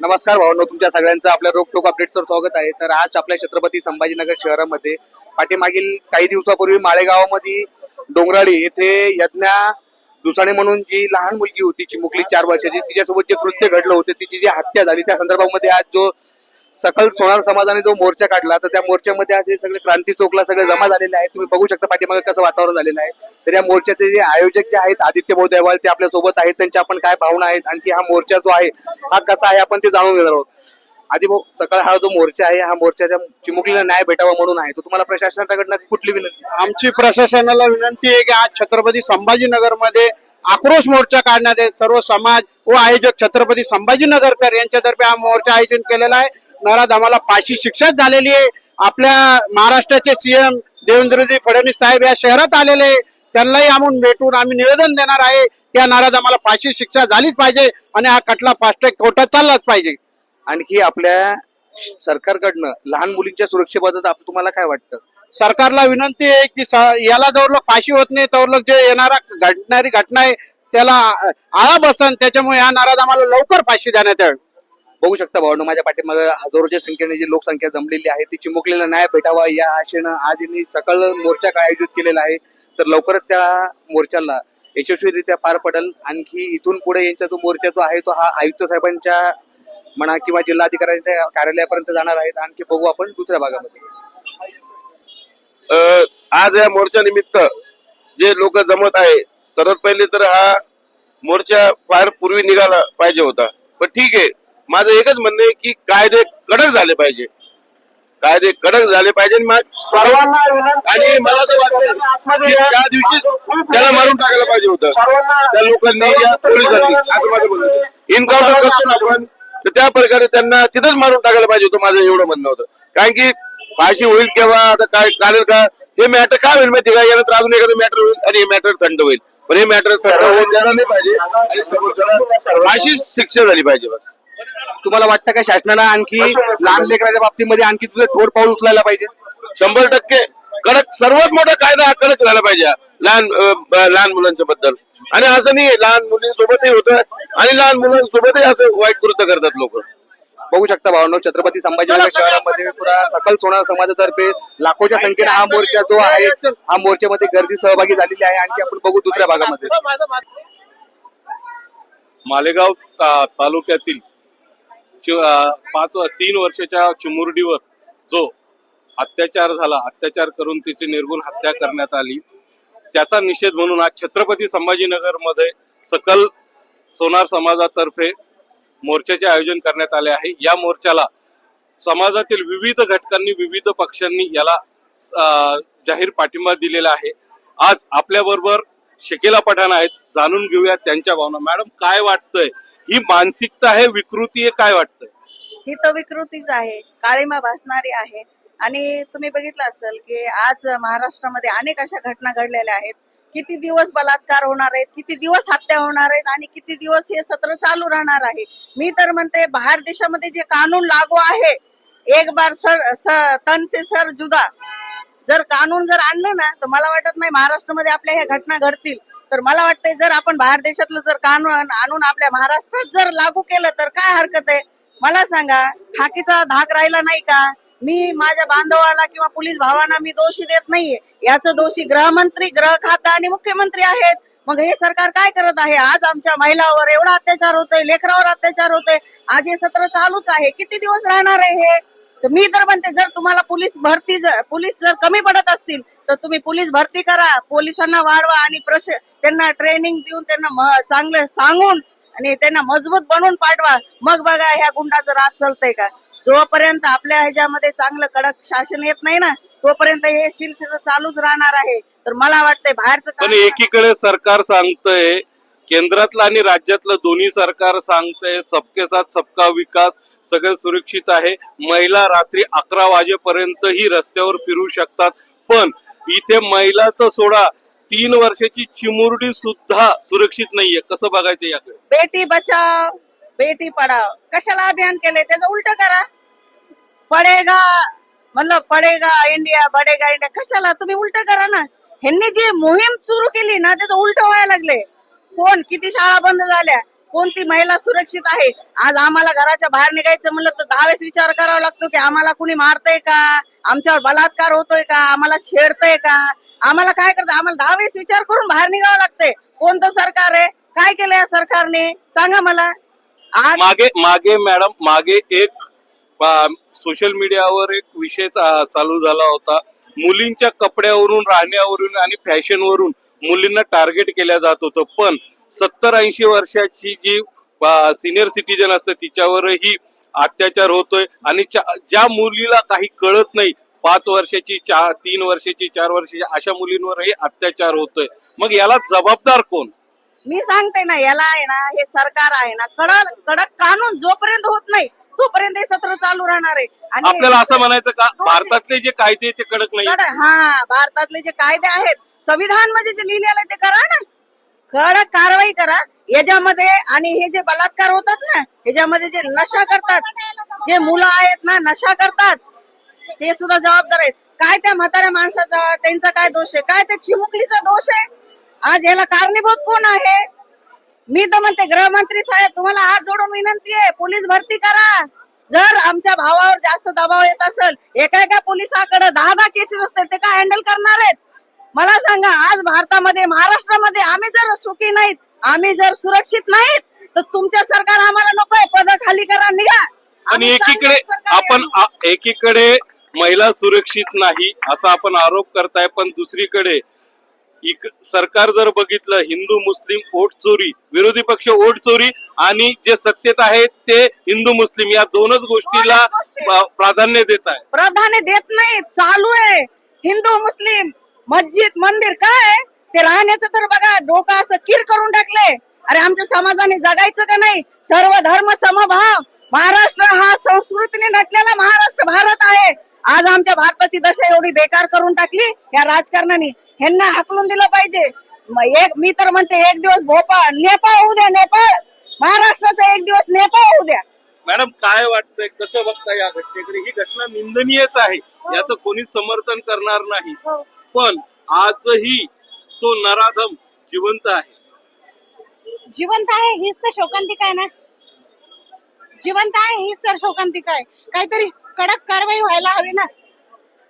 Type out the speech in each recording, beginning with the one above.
नमस्कार भावनो तुमच्या सगळ्यांचं आपल्या रोकटोक अपडेटचं स्वागत आहे. तर आज आपल्या छत्रपती संभाजीनगर शहरामध्ये पाठीमागील काही दिवसापूर्वी माळेगावामध्ये डोंगराळी येथे यज्ञा दुसाणे म्हणून जी लहान मुलगी होती चिमुकली चार वर्षाची तिच्यासोबत जे कृत्य घडलं होतं तिची जी हत्या झाली त्या संदर्भामध्ये आज जो सकल सोनार समाजाने जो मोर्चा काढला तर त्या मोर्चामध्ये आज हे सगळे क्रांती चौकला सगळे जमा झालेले आहेत. तुम्ही बघू शकता पाठीमागे कसं वातावरण झालेलं आहे. तर या मोर्चाचे जे आयोजक जे आहेत आदित्य बोधवाल ते आपल्यासोबत आहेत. त्यांच्या आपण काय भावना आहेत आणखी हा मोर्चा जो आहे हा कसा आहे आपण ते जाणून घेणार आहोत. आधी भाऊ सकाळ हा जो मोर्चा आहे हा मोर्चाच्या चिमुकलीला न्याय भेटावा म्हणून आहे. तो तुम्हाला प्रशासनाकडनं कुठली विनंती? आमची प्रशासनाला विनंती आहे की आज छत्रपती संभाजीनगरमध्ये आक्रोश मोर्चा काढण्यात आहे सर्व समाज व आयोजक छत्रपती संभाजीनगरकर यांच्यातर्फे हा मोर्चा आयोजन केलेला आहे. नाराज आम्हाला फाशी शिक्षाच झालेली आहे. आपल्या महाराष्ट्राचे सीएम देवेंद्रजी फडणवीस साहेब या शहरात आलेले आहे. त्यांनाही आम्ही भेटून आम्ही निवेदन देणार आहे. की या नाराज आम्हाला फाशी शिक्षा झालीच पाहिजे आणि हा खटला फास्ट कोर्टात चाललाच पाहिजे. आणखी आपल्या सरकारकडनं लहान मुलींच्या सुरक्षेबाबत तुम्हाला काय वाटतं? सरकारला विनंती आहे की याला जवळ फाशी होत नाही तवरलोक जे येणारा घडणारी घटना आहे त्याला आळा बसन. त्याच्यामुळे या नाराज आम्हाला लवकर फाशी देण्यात यावी. बघू शकता भावनो माझ्या पाठीमागे हजारोच्या संख्येने जी लोकसंख्या जमलेली आहे ती चिमुकलेला न्याय भेटावा या आशेनं आज यांनी सकल मोर्चा काय आयोजित केलेला आहे तर लवकरच त्या मोर्चाला यशस्वीरित्या पार पडेल. आणखी इथून पुढे यांचा जो मोर्चा जो आहे तो हा आयुक्त साहेबांच्या म्हणा किंवा जिल्हाधिकाऱ्यांच्या कार्यालयापर्यंत जाणार आहेत आणखी बघू आपण दुसऱ्या भागामध्ये. आज या मोर्चा निमित्त जे लोक जमत आहे सर्वात पहिले तर हा मोर्चा फार पूर्वी निघाला पाहिजे होता. पण ठीक आहे माझं एकच म्हणणं आहे की कायदे कडक झाले पाहिजे. कायदे कडक झाले पाहिजे आणि मला असं वाटतं की त्या दिवशी त्याला मारून टाकायला पाहिजे होतं. त्या लोकांनी या पोलिसांनी असं माझं म्हणणं इन्काउंटर करतो ना आपण तर त्या प्रकारे त्यांना तिथंच मारून टाकायला पाहिजे होतं माझं एवढं म्हणणं होतं. कारण की फाशी होईल केव्हा आता काय चालेल का? हे मॅटर काय होईल माहिती का? यानंतर अजून एखादं मॅटर होईल आणि हे मॅटर थंड होईल. पण हे मॅटर थंड होऊन द्यायला नाही पाहिजे. आणि समोरच्याला फाशीच शिक्षा झाली पाहिजे बस. तुम्हाला वाटतं का शासनानं आणखी लहान लेकराच्या बाबतीमध्ये आणखी तुझं ठोर पाऊल उचलायला पाहिजे? शंभर टक्के. कडक सर्वात मोठा कायदा हा कडक झाला पाहिजे. लहान लहान मुलांच्या बद्दल. आणि असं नाही लहान मुलींसोबतही होतं आणि लहान मुलांसोबतही असं वाईट कृत्य करतात लोक. बघू शकता भावनो छत्रपती संभाजीनगर शहरामध्ये पुरा सकल सोना समाजातर्फे लाखोच्या संख्येने हा मोर्चा जो आहे हा मोर्चामध्ये गर्दी सहभागी झालेली आहे. आणखी आपण बघू दुसऱ्या भागामध्ये. मालेगाव तालुक्यातील पाच तीन वर्षाच्या चिमुरडीवर जो अत्याचार झाला अत्याचार करून तिची निर्गुण हत्या करण्यात आली. त्याचा निषेध म्हणून आज छत्रपती संभाजीनगरमध्ये सकल सोनार समाजातर्फे मोर्चाचे आयोजन करण्यात आले आहे. या मोर्चाला समाजातील विविध घटकांनी विविध पक्षांनी याला जाहीर पाठिंबा दिलेला आहे. आज आपल्याबरोबर शकीला पठाण आहेत. जाणून घेऊया त्यांच्या भावना. मॅडम काय वाटतंय? ही मानसिकता आहे विकृती आहे काय वाटत ही तर विकृतीच आहे. काळीमा भासणारी आहे. आणि तुम्ही बघितलं असेल की आज महाराष्ट्रामध्ये अनेक अशा घटना घडलेल्या आहेत. किती दिवस बलात्कार होणार आहेत किती दिवस हत्या होणार आहेत आणि किती दिवस हे सत्र चालू राहणार आहे. मी तर म्हणते बाहेर देशामध्ये जे कानून लागू आहे एक बार सर स- तन से सर जुदा. जर कानून जर आणलं ना तर मला वाटत नाही महाराष्ट्रामध्ये आपल्या ह्या घटना घडतील. तर मला वाटतंय जर आपण बाहेर देशातलं जर कानून आणून आपल्या महाराष्ट्रात जर लागू केलं तर काय हरकत आहे? मला सांगा खाकीचा धाक राहिला नाही का? मी माझ्या बांधवाला किंवा पोलीस भावांना मी दोषी देत नाहीये. याचं दोषी गृहमंत्री गृह खाता आणि मुख्यमंत्री आहेत. मग हे सरकार काय करत आहे? आज आमच्या महिलावर एवढा अत्याचार होतोय लेकरावर अत्याचार होतोय. आज हे सत्र चालूच आहे. किती दिवस राहणार आहे हे? तर मी तर म्हणते जर तुम्हाला पोलीस भरती जर पोलीस जर कमी पडत असतील तर तुम्ही पोलीस भरती करा. पोलिसांना वाढवा आणि प्रश त्यांना ट्रेनिंग देऊन त्यांना चांगलं सांगून आणि त्यांना मजबूत बनवून पाठवा. मग बघा ह्या गुंडाचं राज चालतंय का? जोपर्यंत आपल्या ह्याच्यामध्ये चांगलं कडक शासन येत नाही ना तोपर्यंत हे सिलसिला चालूच राहणार आहे. तर मला वाटतंय बाहेरचं एकीकडे सरकार सांगतंय केंद्रातलं आणि राज्यातलं दोन्ही सरकार सांगतंय सबके साथ सबका विकास सगळं सुरक्षित आहे. महिला रात्री अकरा वाजेपर्यंतही रस्त्यावर फिरू शकतात. पण इथे महिला तर सोडा तीन वर्षाची चिमुरडी सुद्धा सुरक्षित नाहीये. कसं बघायचं याकडे? बेटी बचाव बेटी पढाव कशाला अभियान केले त्याचं उलट करा. पडेगा मतलब पडेगा इंडिया बडेगा इंडिया. कशाला? तुम्ही उलट करा ना. ह्यांनी जी मोहीम सुरू केली ना त्याचं उलट व्हायला लागले. कोण? किती शाळा बंद झाल्या? कोणती महिला सुरक्षित आहे? आज आम्हाला घराच्या बाहेर निघायचं म्हणलं तर दहा वेळेस विचार करावा लागतो की आम्हाला कुणी मारतय का? आमच्यावर बलात्कार होतोय का? आम्हाला छेडतय का? आम्हाला काय करतं आम्हाला दहा वेळेस विचार करून बाहेर निघावं लागतंय. कोणतं सरकार आहे? काय केलं या सरकारने? सांगा मला. आज मागे मागे मॅडम मागे एक सोशल मीडियावर एक विषय चालू झाला होता. मुलींच्या कपड्यावरून राहण्यावरून आणि फॅशनवरून मुलींना टार्गेट केल्या जात होतं. पण सत्तर ऐंशी वर्षाची जी सिनियर सिटीजन असते तिच्यावरही अत्याचार होतोय. आणि ज्या मुलीला काही कळत नाही पाच वर्षाची चार तीन वर्षाची चार वर्षाची अशा मुलींवरही अत्याचार होतोय. मग याला जबाबदार कोण? मी सांगते ना याला आहे ना हे सरकार आहे ना कडक कडक कानून जोपर्यंत होत नाही तोपर्यंत हे सत्र चालू राहणार आहे. आपल्याला असं म्हणायचं का भारतातले जे कायदे ते कडक नाही कडक हा भारतातले जे कायदे आहेत संविधानमध्ये जे लिहिलेलं आहे ते करा ना. कडक कारवाई करा. याच्यामध्ये आणि हे जे बलात्कार होतात ना ह्याच्यामध्ये जे नशा करतात जे मुलं आहेत ना नशा करतात ते सुद्धा जबाबदार आहेत. काय त्या म्हाताऱ्या माणसाचा त्यांचा काय दोष आहे? काय त्या चिमुकलीचा दोष आहे? आज याला कारणीभूत कोण आहे? मी तर म्हणते गृहमंत्री साहेब तुम्हाला हात जोडून विनंती आहे पोलीस भरती करा. जर आमच्या भावावर जास्त दबाव येत असेल एका एका पोलिसाकडे दहा दहा केसेस असतील ते काय हँडल करणार आहेत? मला सांगा आज भारतामध्ये महाराष्ट्रामध्ये आम्ही जर सुखी नाहीत आम्ही जर सुरक्षित नाहीत तर तुमच्या सरकार आम्हाला नकोय. पद खाली करा निघा. आणि एकीकडे. आपण एकीकडे महिला सुरक्षित नाही असा आपण आरोप करताय पण दुसरीकडे सरकार जर बघितलं हिंदू मुस्लिम वोट चोरी विरोधी पक्ष वोट चोरी आणि जे सत्तेत आहेत ते हिंदू मुस्लिम या दोनच गोष्टीला प्राधान्य देत आहे. प्राधान्य देत नाही चालू आहे. हिंदू मुस्लिम मस्जिद मंदिर काय? ते राहण्याचं तर बघा डोकं असं किर करून टाकले. अरे आमच्या समाजाने जगायचं का नाही? सर्व धर्म समभाव. महाराष्ट्र हा संस्कृतीने नटलेला महाराष्ट्र भारत आहे. आज आमच्या भारताची दशा एवढी बेकार करून टाकली या राजकारणाने. ह्यांना हाकलून दिलं पाहिजे. म- एक मी तर म्हणते एक दिवस भोपाळ नेपाळ होऊ द्या नेपाळ. महाराष्ट्राचा एक दिवस नेपाळ होऊ द्या. मॅडम काय वाटतंय कसं बघताय या घटनेकडे? ही घटना निंदनीयच आहे. याचं कोणीच समर्थन करणार नाही. पण आजही तो नराधम जिवंत आहे. जिवंत आहे हीच तर शोकांतिका आहे ना? जिवंत आहे हीच तर शोकांतिका आहे. काहीतरी कडक कारवाई व्हायला हवी ना?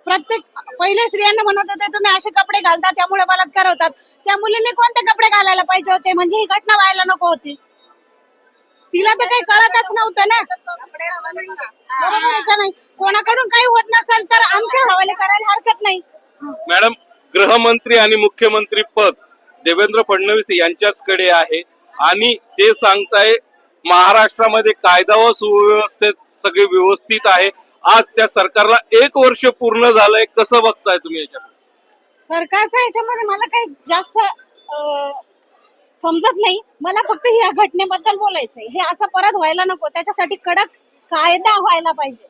प्रत्येक पहिले स्त्रियांना म्हणत होते तुम्ही असे कपडे घालता त्यामुळे बलात्कार होतात. त्या मुलींनी कोणते कपडे घालायला पाहिजे होते? म्हणजे ही घटना व्हायला नको होती. तिला तर काही कळतच नव्हतं ना? बरोबर आहे का नाही? कोणाकडून काही होत नसेल तर आमच्या हवाले करायला हरकत नाही. मॅडम गृहमंत्री आणि मुख्यमंत्री पद देवेंद्र फडणवीस यांच्याचकडे आहे. आणि ते सांगताय महाराष्ट्रामध्ये कायदा व सुव्यवस्थेत सगळे व्यवस्थित आहे. आज त्या सरकारला एक वर्ष पूर्ण झालंय. कसं बघताय तुम्ही याच्यात सरकारच्या ह्याच्यामध्ये मला काही जास्त समजत नाही. मला फक्त या घटनेबद्दल बोलायचंय. हे असं परत व्हायला नको. त्याच्यासाठी कडक कायदा व्हायला पाहिजे.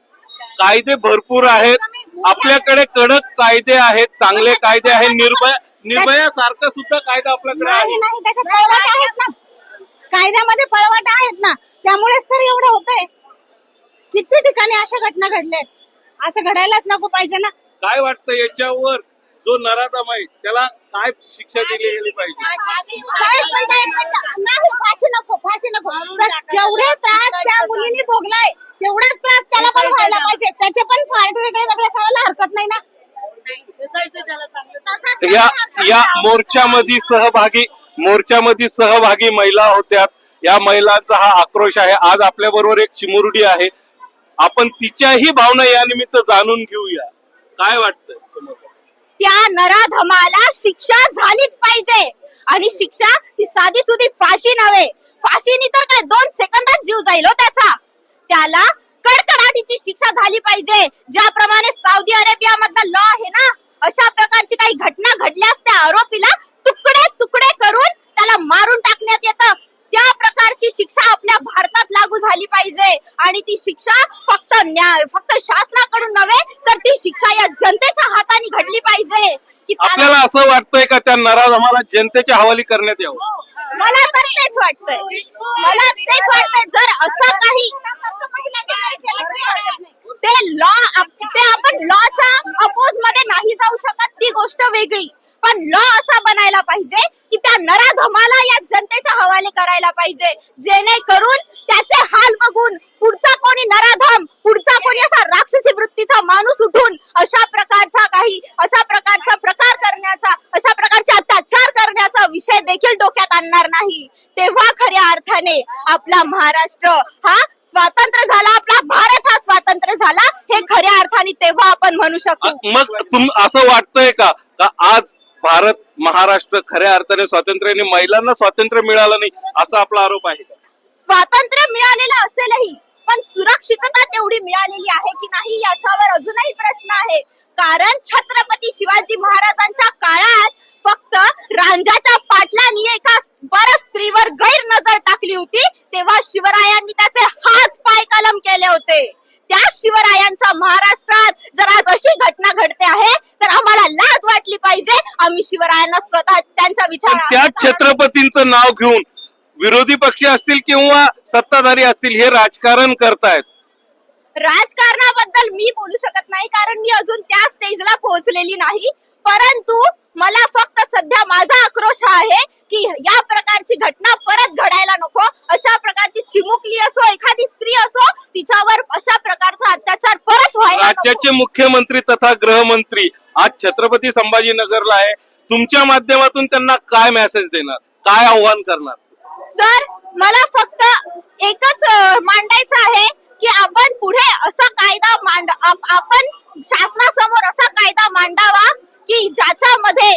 कायदे भरपूर आहेत. आपल्याकडे कडक कायदे आहेत चांगले कायदे आहेत निर्भया निर्भया सारखा सुद्धा कायदा आपल्याकडे आहे. नाही नाही त्याच्यात पळवाट आहेत ना. कायद्यामध्ये पळवाट आहेत ना. त्यामुळेच तर एवढं होतंय. किती ठिकाणी अशा घटना घडल्या आहेत असं घडायलाच नको पाहिजे ना. काय वाटतं याच्यावर? जो नराधम आहे त्याला काय शिक्षा दिली गेली पाहिजे? साहेब, पण ते एक मिनिटं. नाही, फाशी नको फाशी नको. जेवढे त्रास त्या मुलीने भोगलाय तेवढाच त्रास त्याला पण व्हायला पाहिजे. त्याचे पण फार वेगळे वेगळे करायला हरकत नाही ना. तसाच या हरकत या नाही. मोर्चामध्ये सहभागी मोर्चामध्ये सहभागी महिला होत्या या महिलांचा हा आक्रोश आहे. आज आपल्या बरोबर एक चिमुरडी आहे. आपण तिच्याही भावना या निमित्त जाणून घेऊया. काय वाटतंय समोर? त्या नराधमाला शिक्षा झालीच पाहिजे. आणि शिक्षा ही साधी सुधी फाशी नव्हे. फाशीनी तर काय दोन सेकंदात जीव जाईल हो त्याचा. त्याला कडकडाटीची शिक्षा झाली पाहिजे. ज्याप्रमाणे सौदी अरेबिया मधला लॉ आहे ना अशा प्रकारची काही घटना घडल्यास त्या आरोपीला तुकडे तुकडे करून त्याला मारून टाकण्यात येतं. त्या प्रकारची शिक्षा आपल्या भारतात लागू झाली पाहिजे. आणि ती शिक्षा फक्त न्याय फक्त शासनाकडून नव्हे तर ती शिक्षा या जनतेच्या हाताने घडली पाहिजे. की आपल्याला असं वाटतंय का त्या नराधमाला जनतेच्या हवाली करण्यात यावं? मला तर तेच वाटतंय. मला तेच वाटतंय जर असं काही ते लॉ ते आपण लॉच्या अपोजमध्ये नाही जाऊ शकत ती गोष्ट वेगळी. पण लॉ असा बनायला पाहिजे की त्या नराधमाला या जनतेच्या हवाले करायला पाहिजे. जेणेकरून त्याचे हाल बघून पुढचा कोणी नराधम पुढचा कोणी असा राक्षसी वृत्तीचा माणूस उठून अशा प्रकारचा काही अशा प्रकारचा प्रकार करण्याचा अशा प्रकारचे अत्याचार करण्याचा विषय देखील डोक्यात आणणार नाही. तेव्हा खऱ्या अर्थाने आपला महाराष्ट्र हा स्वातंत्र्य झाला आपला भारत हा स्वातंत्र्य झाला हे खऱ्या अर्थाने तेव्हा आपण म्हणू शकतो मग तुम असं वाटतंय का? का आज भारत महाराष्ट्र खऱ्या अर्थाने स्वातंत्र्याने महिलांना स्वातंत्र्य मिळालं नाही असा आपला आरोप आहे स्वातंत्र्य मिळालेलं असेलही पण सुरक्षितता तेवढी मिळालेली आहे की नाही याच्यावर अजूनही प्रश्न आहे. कारण छत्रपती शिवाजी महाराजांच्या काळात फक्त रांजाच्या पाटलांनी एका बर स्त्रीवर गैरनजर टाकली होती तेव्हा शिवरायांनी त्याचे हात पाय कलम केले होते. त्या शिवरायांचा महाराष्ट्रात जर आज अशी घटना घडते आहे तर आम्हाला लाज वाटली पाहिजे. आम्ही शिवरायांना स्वतः त्यांच्या विचार त्याच छत्रपतींचं नाव घेऊन विरोधी पक्ष असतील किंवा सत्ताधारी असतील हे राजकारण करतायत. राजकारणाबद्दल मी बोलू शकत नाही कारण मी अजून त्या स्टेजला पोहोचलेली नाही. परंतु मला फक्त सध्या माझा आक्रोश हा आहे की या प्रकारची घटना परत घडायला नको. अशा प्रकारची चिमुकली असो एखादी स्त्री असो तिच्यावर अशा प्रकारचा अत्याचार परत व्हायला. राज्याचे मुख्यमंत्री तथा गृहमंत्री आज छत्रपती संभाजीनगरला आहे. तुमच्या माध्यमातून त्यांना काय मेसेज देणार? काय आव्हान करणार? सर मला फक्त एकच मांडायचं आहे की आपण पुढे असा कायदा मांड आप- आपण शासनासमोर असा कायदा मांडावा की ज्याच्यामध्ये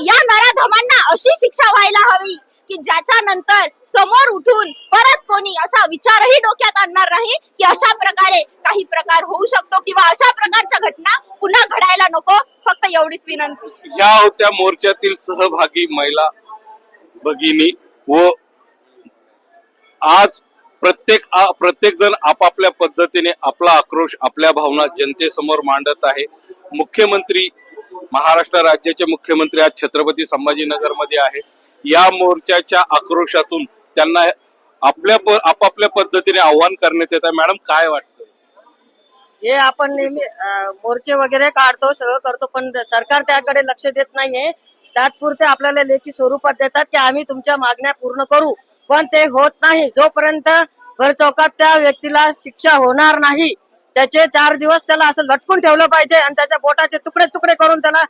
या नराधमांना अशी शिक्षा व्हायला हवी की ज्याच्या नंतर समोर उठून परत कोणी असा विचारही डोक्यात आणणार नाही की अशा प्रकारे काही प्रकार होऊ शकतो किंवा अशा प्रकारच्या घटना पुन्हा घडायला नको. फक्त एवढीच विनंती. या होत्या मोर्चातील सहभागी महिला भगिनी व आज प्रत्येक प्रत्येक जण आपापल्या पद्धतीने आपला आक्रोश आपल्या भावना जनतेसमोर मांडत आहे. मुख्यमंत्री महाराष्ट्र राज्याचे मुख्यमंत्री आज छत्रपती संभाजीनगरमध्ये आहे. या मोर्चाच्या आक्रोशातून त्यांना आपल्या आपापल्या पद्धतीने आव्हान करण्यात येत आहे. मॅडम काय वाटतं? हे आपण नेहमी मोर्चे वगैरे काढतो सगळं करतो पण सरकार त्याकडे लक्ष देत नाहीये. तात्पुरते आपल्याला लेखी स्वरूपात देतात की आम्ही तुमच्या मागण्या पूर्ण करू. पण ते होत नाही. जोपर्यंत भरचौकात त्या व्यक्तीला शिक्षा होणार नाही त्याचे चार दिवस त्याला असं लटकून ठेवलं पाहिजे आणि त्याच्या बोटाचे तुकडे तुकडे करून त्याला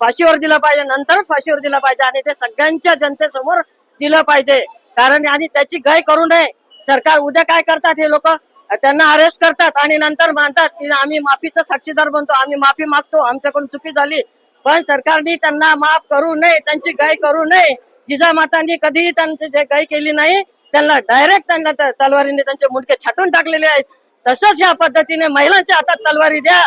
फाशीवर दिलं पाहिजे. नंतरच फाशीवर दिलं पाहिजे आणि ते सगळ्यांच्या जनतेसमोर दिलं पाहिजे. कारण आणि त्याची गय करू नये. सरकार उद्या काय करतात हे लोक? त्यांना अरेस्ट करतात आणि नंतर मानतात की आम्ही माफीचा साक्षीदार बनतो आम्ही माफी मागतो आमच्याकडून चुकी झाली. पण सरकारने त्यांना माफ करू नये त्यांची गय करू नये. जिजामातांनी कधीही त्यांची जे गाय केली नाही त्यांना डायरेक्ट त्यांना त्या तलवारीने त्यांचे मुंडके छाटून टाकलेले आहेत. तसंच या पद्धतीने महिलांच्या हातात तलवारी द्या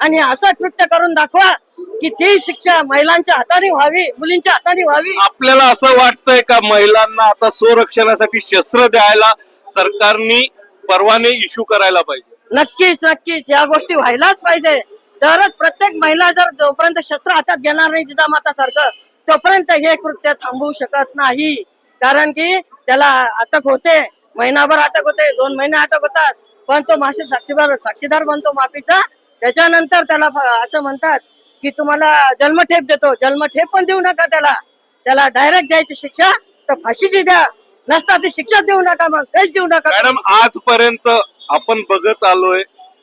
आणि असं कृत्य करून दाखवा की ती शिक्षा महिलांच्या हाताने व्हावी मुलींच्या हाताने व्हावी. आपल्याला असं वाटतंय का महिलांना आता संरक्षणासाठी शस्त्र द्यायला सरकारने परवाने इश्यू करायला पाहिजे? नक्कीच नक्कीच. या गोष्टी व्हायलाच पाहिजे. तरच प्रत्येक महिला जर जोपर्यंत शस्त्र हातात घेणार नाही जिजामाता सारखं तोपर्यंत हे कृत्य थांबवू शकत नाही. कारण की त्याला अटक होते. महिनाभर अटक होते. दोन महिने अटक होतात. पण तो मासे साक्षीदार साक्षीदार बनतो माफीचा. त्याच्यानंतर त्याला असं म्हणतात की तुम्हाला जन्मठेप देतो. जन्मठेप पण देऊ नका त्याला. त्याला डायरेक्ट द्यायची शिक्षा तर फाशीची द्या. नसता ती शिक्षा देऊ नका मग काहीच देऊ नका. मॅडम आजपर्यंत आपण बघत आलोय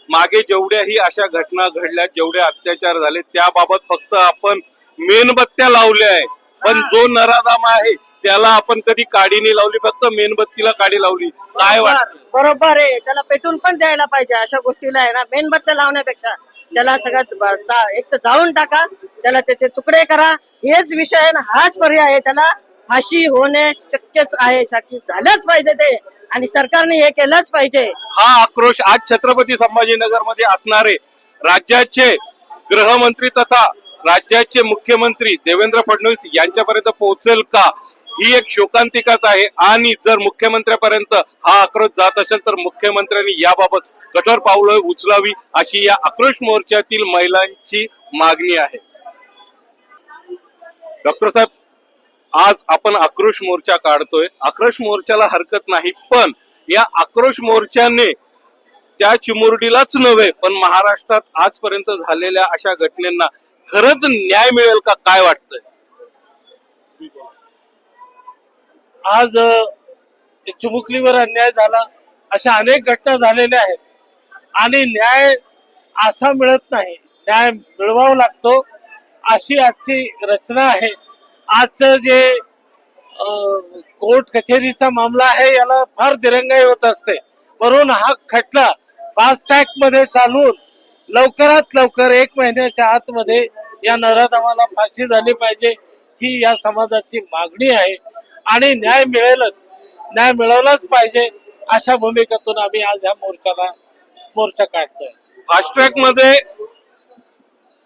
मागे जेवढ्याही अशा घटना घडल्या जेवढे अत्याचार झाले त्याबाबत फक्त आपण मेणबत्त्या लावल्या आहे पण जो नराधाम आहे त्याला आपण कधी काडी नाही लावली फक्त मेणबत्तीला काडी लावली. काय वाटतं? बरोबर आहे. त्याला पेटून पण द्यायला पाहिजे अशा गोष्टीला आहे ना. मेणबत्त्या लावण्यापेक्षा त्याला सगळ्यात एक तर जाळून टाका त्याला त्याचे तुकडे करा. हेच विषय आहे ना हाच पर्याय आहे. त्याला फाशी होणे शक्यच आहे. झालंच पाहिजे ते. आणि सरकारने हे केलंच पाहिजे. हा आक्रोश आज छत्रपती संभाजीनगरमध्ये असणारे राज्याचे गृहमंत्री तथा राज्याचे मुख्यमंत्री देवेंद्र फडणवीस यांच्यापर्यंत पोहोचेल का? ही एक शोकांतिकाच आहे. आणि जर मुख्यमंत्र्यापर्यंत हा आक्रोश जात असेल तर मुख्यमंत्र्यांनी याबाबत कठोर पावलं उचलावी अशी या आक्रोश मोर्चातील महिलांची मागणी आहे. डॉक्टर साहेब आज आपण आक्रोश मोर्चा काढतोय. आक्रोश मोर्चाला हरकत नाही पण या आक्रोश मोर्चाने त्या चिमुरडीलाच नव्हे पण महाराष्ट्रात आजपर्यंत झालेल्या अशा घटनेंना खरंच न्याय मिळेल का काय वाटतंय? आज चिमुकलीवर अन्याय झाला अशा अनेक घटना झालेल्या आहेत. आणि न्याय असा मिळत नाही. न्याय मिळवावा लागतो अशी आजची रचना आहे. आजचं जे कोर्ट कचेरीचा मामला आहे याला फार दिरंगाई होत असते. म्हणून हा खटला फास्ट ट्रॅकमध्ये चालून लवकरात लवकर एक महिन्याच्या आतमध्ये या नराधमाला फाशी झाली पाहिजे ही या समाजाची मागणी आहे. आणि न्याय मिळेलच. न्याय मिळवलाच पाहिजे अशा भूमिकेतून आम्ही आज ह्या मोर्चाला मोर्चा काढतोय. फास्ट ट्रॅकमध्ये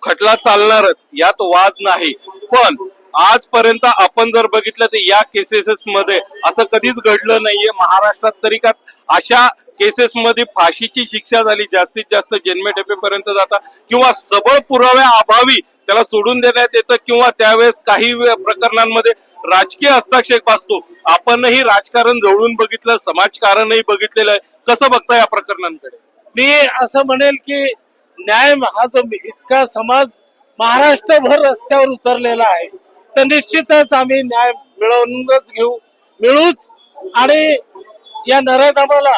खटला चालणारच यात वाद नाही. पण आजपर्यंत आपण जर बघितलं तर या केसेस मध्ये असं कधीच घडलं नाहीये. महाराष्ट्रात तरी का अशा केसेस मध्ये फाशीची शिक्षा झाली जास्तीत जास्त जन्मठेपेपर्यंत जाता किंवा सबळ पुराव्या अभावी त्याला सोडून देण्यात येतं किंवा त्यावेळेस काही प्रकरणांमध्ये राजकीय हस्तक्षेप असतो. आपणही राजकारण जवळून बघितलं समाजकारणही बघितलेलं आहे. कसं बघता या प्रकरणांकडे? मी असं म्हणेल की न्याय हा जो इतका समाज महाराष्ट्रभर रस्त्यावर उतरलेला आहे तर निश्चितच आम्ही न्याय मिळवूनच घेऊ मिळूच. आणि या नराधमाला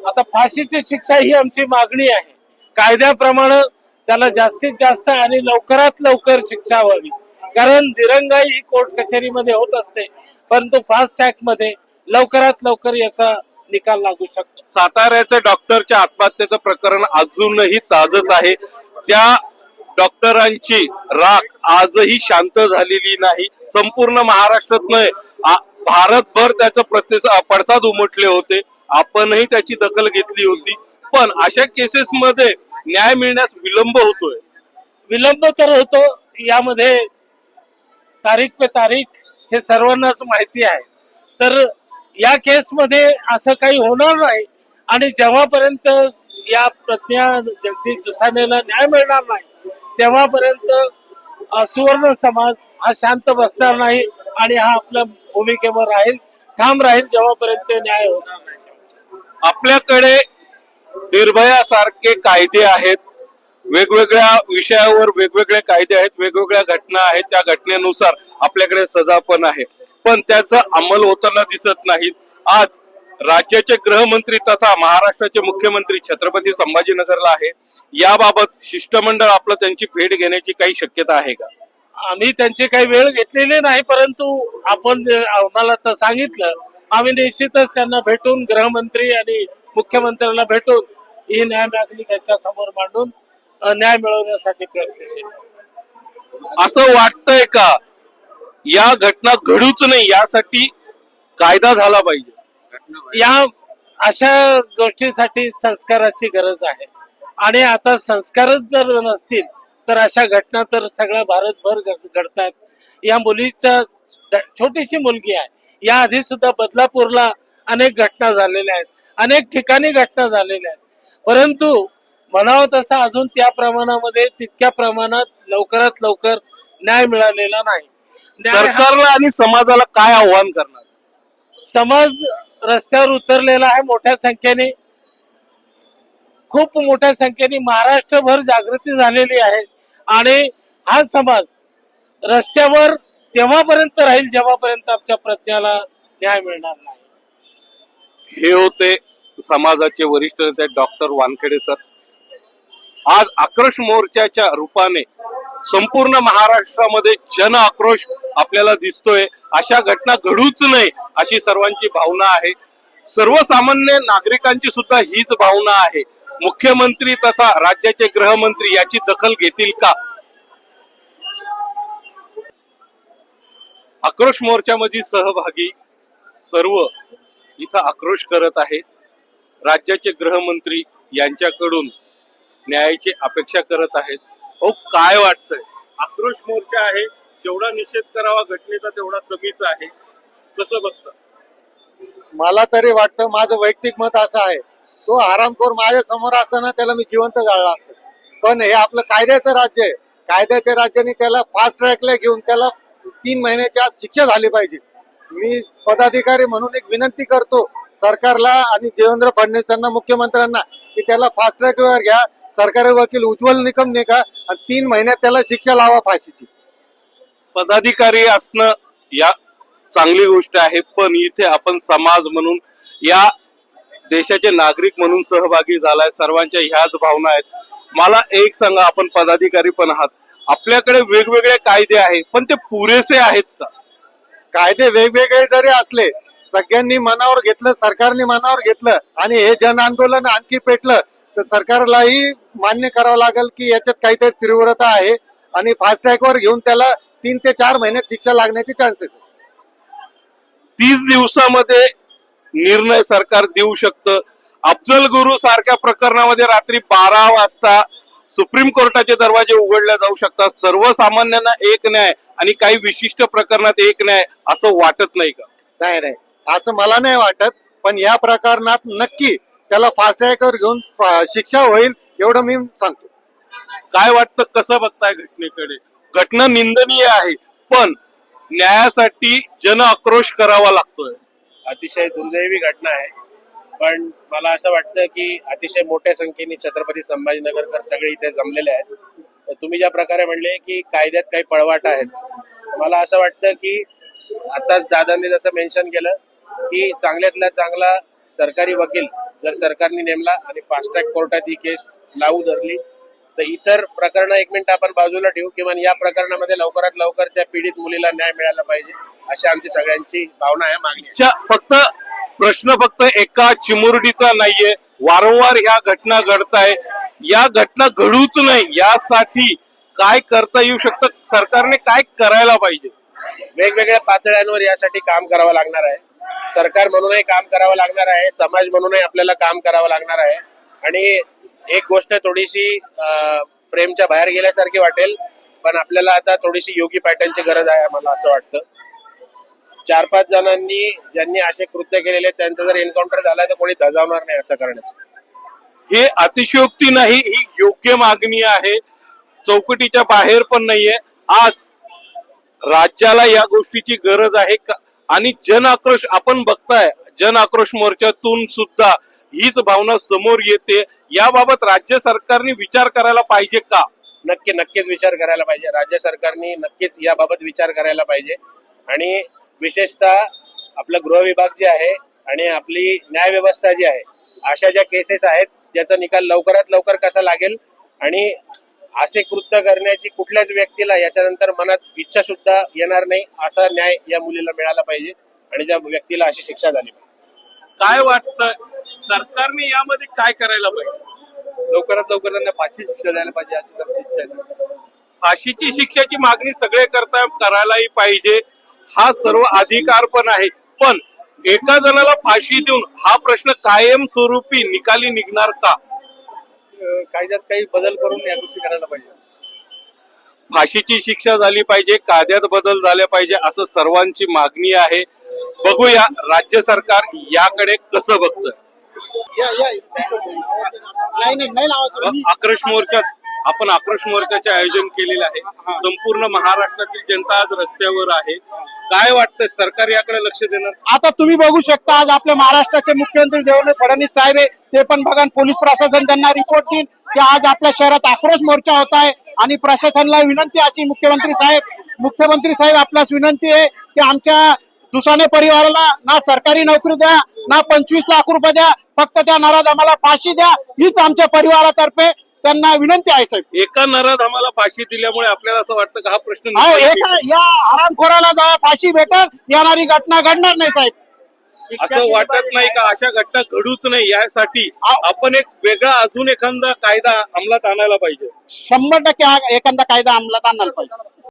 आता फाशीची शिक्षा ही आमची मागणी आहे. कायद्याप्रमाणे त्याला जास्तीत जास्त आणि लवकरात लवकर शिक्षा व्हावी. कारण दिरंगाई ही कोर्ट कचेरीमध्ये होत असते परंतु फास्ट ट्रॅकमध्ये लवकरात लवकर याचा निकाल लागू शकतो. साताऱ्याचं डॉक्टरच्या आत्महत्येचं प्रकरण अजूनही ताजच आहे. त्या डॉक्टरांची राख आजही शांत झालेली नाही. संपूर्ण महाराष्ट्रात नाही भारतभर त्याचं प्रत्येक पडसाद उमटले होते. आपणही त्याची दखल घेतली होती. पण अशा केसेस मध्ये न्याय मिळण्यास विलंब होतोय. विलंब तर होतो यामध्ये तारीख पे तारीख हे सर्वांनाच माहिती आहे. तर या केसमध्ये असं काही होणार नाही आणि जेव्हापर्यंत या प्रज्ञा जगदीश दुसानेला न्याय मिळणार नाही तेव्हापर्यंत सुवर्ण समाज हा शांत बसणार नाही आणि हा आपल्या भूमिकेवर राहील ठाम राहील जेव्हापर्यंत न्याय होणार नाही. आपल्याकडे निर्भया सारखे कायदे आहेत. वेगवेगळ्या विषयावर वेगवेगळे कायदे आहेत. वेगवेगळ्या घटना आहेत. त्या घटनेनुसार आपल्याकडे सजा पण आहे. पण त्याचा अंमल होताना दिसत नाही. आज राज्याचे गृहमंत्री तथा महाराष्ट्राचे मुख्यमंत्री छत्रपती संभाजीनगरला आहे. याबाबत शिष्टमंडळ आपलं त्यांची भेट घेण्याची काही शक्यता आहे का? आम्ही त्यांची काही वेळ घेतलेली नाही परंतु आपण आम्हाला तर सांगितलं. आम्ही निश्चितच त्यांना भेटून गृहमंत्री आणि मुख्यमंत्र्यांना भेटून ही न्याय मागणी त्यांच्यासमोर मांडून न्याय मिळवण्यासाठी प्रयत्नशील. असं वाटतंय का? या घटना घडूच नाही यासाठी कायदा झाला पाहिजे. या अशा गोष्टीसाठी संस्काराची गरज आहे. आणि आता संस्कारच जर नसतील तर अशा घटना तर सगळ्या भारतभर घड- घडतायत. या मुलीच्या द- छोटीशी मुलगी आहे. या आधी सुद्धा बदलापूरला अनेक घटना झालेल्या आहेत. अनेक ठिकाणी घटना झालेल्या आहेत. परंतु म्हणावं तसं अजून त्या प्रमाणामध्ये तितक्या प्रमाणात लवकरात लवकर न्याय मिळालेला नाही. सरकारला आणि समाजाला काय आव्हान करणार? समाज रस्त्यावर उतरलेला आहे मोठ्या संख्येने. खूप मोठ्या संख्येने महाराष्ट्रभर जागृती झालेली आहे. आणि हा समाज रस्त्यावर तेव्हापर्यंत राहील जेव्हापर्यंत आमच्या प्रज्ञाला न्याय मिळणार नाही. हे होते समाजाचे वरिष्ठ नेते डॉक्टर वानखेडे सर. आज आक्रोश मोर्चाच्या रूपाने संपूर्ण महाराष्ट्रामध्ये जन आक्रोश आपल्याला दिसतोय. अशा घटना घडूच नये अशी सर्वांची भावना आहे. सर्वसामान्य नागरिकांची सुद्धा हीच भावना आहे. मुख्यमंत्री तथा राज्याचे गृहमंत्री याची दखल घेतील का? आक्रोश मोर्चामध्ये सहभागी सर्व इथं आक्रोश करत आहेत. राज्याचे गृहमंत्री यांच्याकडून न्यायाची अपेक्षा करत आहेत. हो काय वाटतंय? आक्रोश मोर्चा आहे जेवढा निषेध करावा घटनेचा तेवढा कमीच आहे. कसं बघतं? मला तरी वाटतं माझं वैयक्तिक मत असं आहे. तो आरामखोर माझ्यासमोर असताना त्याला मी जिवंत जाळला असतं. पण हे आपलं कायद्याचं राज्य आहे. कायद्याच्या राज्याने त्याला फास्ट ट्रॅकला घेऊन त्याला तीन महिन्याच्या आत शिक्षा झाली पाहिजे. मी पदाधिकारी म्हणून एक विनंती करतो सरकारला आणि देवेंद्र फडणवीसांना मुख्यमंत्र्यांना की त्याला फास्ट ट्रॅकवर घ्या. सरकारी वकील उज्ज्वल निकम निघा आणि तीन महिन्यात त्याला शिक्षा लावा फाशीची. पदाधिकारी असणं या चांगली गोष्ट आहे पण इथे आपण समाज म्हणून या देशाचे नागरिक म्हणून सहभागी झालाय सर्वांच्या ह्याच भावना आहेत. मला एक सांगा आपण पदाधिकारी पण आहात. आपल्याकडे वेगवेगळे कायदे आहेत पण ते पुरेसे आहेत का? कायदे वेगवेगळे जरी असले सगळ्यांनी मनावर घेतलं सरकारने मनावर घेतलं आणि हे जन आंदोलन आणखी पेटलं तर सरकारलाही मान्य करावं लागेल की याच्यात काहीतरी तीव्रता आहे आणि फास्ट वर घेऊन त्याला तीन ते चार महिन्यात शिक्षा लागण्याचे चान्सेस तीस दिवसामध्ये निर्णय सरकार देऊ शकतं. अफजल गुरु सारख्या प्रकरणामध्ये रात्री बारा वाजता सुप्रीम कोर्टाचे दरवाजे उघडले जाऊ शकतात. सर्वसामान्यांना एक न्याय. आणि काही विशिष्ट प्रकरणात एक न्याय असं वाटत नाही का? नाही नाही. असं मला नाही वाटत पण या प्रकरणात नक्की त्याला फास्ट वर घेऊन शिक्षा होईल एवढं मी सांगतो. काय वाटतं कसं बघताय घटनेकडे? घटना निंदनीय आहे पण न्यायासाठी जन आक्रोश करावा लागतोय. अतिशय दुर्दैवी घटना आहे. पण मला असं वाटतं की अतिशय मोठ्या संख्येने छत्रपती संभाजीनगरकर सगळे इथे जमलेले आहेत. तुम्ही ज्या प्रकारे म्हणले की कायद्यात काही पळवाट आहेत मला असं वाटतं की आताच दादांनी जसं मेन्शन केलं की चांगल्यातला चांगला सरकारी वकील जर सरकारने नेमला आणि फास्ट ट्रॅक कोर्टात ही केस लावू धरली तर इतर प्रकरणं एक मिनिट आपण बाजूला ठेवू किंवा या प्रकरणामध्ये लवकरात लवकर त्या पीडित मुलीला न्याय मिळाला पाहिजे अशी आमची सगळ्यांची भावना आहे मागणी फक्त प्रश्न फक्त एका चिमुरडीचा नाहीये वारंवार ह्या घटना घडताय या घटना घडूच नाही. यासाठी काय करता येऊ शकतं? सरकारने काय करायला पाहिजे? वेगवेगळ्या पातळ्यांवर यासाठी काम करावं लागणार आहे. सरकार म्हणूनही काम करावं लागणार आहे. समाज म्हणूनही आपल्याला काम करावं लागणार आहे. आणि एक गोष्ट थोडीशी फ्रेमच्या बाहेर गेल्यासारखी वाटेल पण आपल्याला आता थोडीशी योगी पॅटर्नची गरज आहे मला असं वाटतं. चार पाच जणांनी ज्यांनी असे कृत्य केलेले त्यांचा जर एन्काउंटर झाला तर कोणी धजावणार नाही असं करण्याचं. हे अतिशयोक्ती नाही ही योग्य मागणी आहे. चौकटीच्या बाहेर पण नाहीये. आज राज्याला या गोष्टीची गरज आहे का? आणि जन आक्रोश आपण बघताय जन आक्रोश मोर्चातून सुद्धा हीच भावना समोर येते. याबाबत राज्य सरकारने विचार करायला पाहिजे का? नक्की नक्कीच विचार करायला पाहिजे. राज्य सरकारने नक्कीच याबाबत विचार करायला पाहिजे. आणि विशेषतः आपलं गृह विभाग जे आहे आणि आपली न्याय व्यवस्था जी आहे अशा ज्या केसेस आहेत त्याचा निकाल लवकरात लवकर कसा लागेल? आणि असे कृत्य करण्याची कुठल्याच व्यक्तीला याच्यानंतर मनात इच्छा सुद्धा येणार नाही असा न्याय या मुलीला मिळाला पाहिजे आणि त्या व्यक्तीला अशी शिक्षा झाली पाहिजे. काय वाटतं? सरकारने यामध्ये काय करायला पाहिजे? लवकरात लवकर त्यांना फाशी शिक्षा द्यायला पाहिजे अशी आमची इच्छा आहे फाशीची शिक्षाची मागणी सगळे करता करायलाही पाहिजे. हा सर्व अधिकार पण आहे. पण एका जणाला फाशी देऊन हा प्रश्न कायम स्वरूपी निकाली निघणार का कायद्यात काही बदल करून या गोष्टी करायला पाहिजे फाशीची शिक्षा झाली पाहिजे कायद्यात बदल झाले पाहिजे असं सर्वांची मागणी आहे बघूया राज्य सरकार याकडे कसं बघतं आक्रोश मोर्चात आपण आक्रोश मोर्चाचे आयोजन केलेलं आहे. संपूर्ण महाराष्ट्रातील जनता आज रस्त्यावर आहे. काय वाटतं सरकार याकडे लक्ष देणार? आता तुम्ही बघू शकता आज आपल्या महाराष्ट्राचे मुख्यमंत्री देवेंद्र फडणवीस साहेब आहे. ते पण बघा पोलीस प्रशासन त्यांना रिपोर्ट देईल की आज आपल्या शहरात आक्रोश मोर्चा होत आहे. आणि प्रशासनाला विनंती अशी मुख्यमंत्री साहेब मुख्यमंत्री साहेब आपल्यास विनंती आहे की आमच्या दुसाने परिवाराला ना सरकारी नोकरी द्या ना पंचवीस लाख रुपये द्या. फक्त त्या नाराज आम्हाला फाशी द्या. हीच आमच्या परिवारातर्फे त्यांना विनंती आहे साहेब. एका नरात आम्हाला फाशी दिल्यामुळे आपल्याला असं वाटतं का हा प्रश्न अहो, निकाली एका या हरामखोराला जेव्हा फाशी भेटेल येणारी घटना घडणार नाही साहेब. असं वाटत नाही का अशा घटना घडूच नाही? यासाठी आपण एक वेगळा अजून एखादा कायदा अंमलात आणायला पाहिजे. शंभर टक्के हा एखादा कायदा अंमलात आणायला पाहिजे.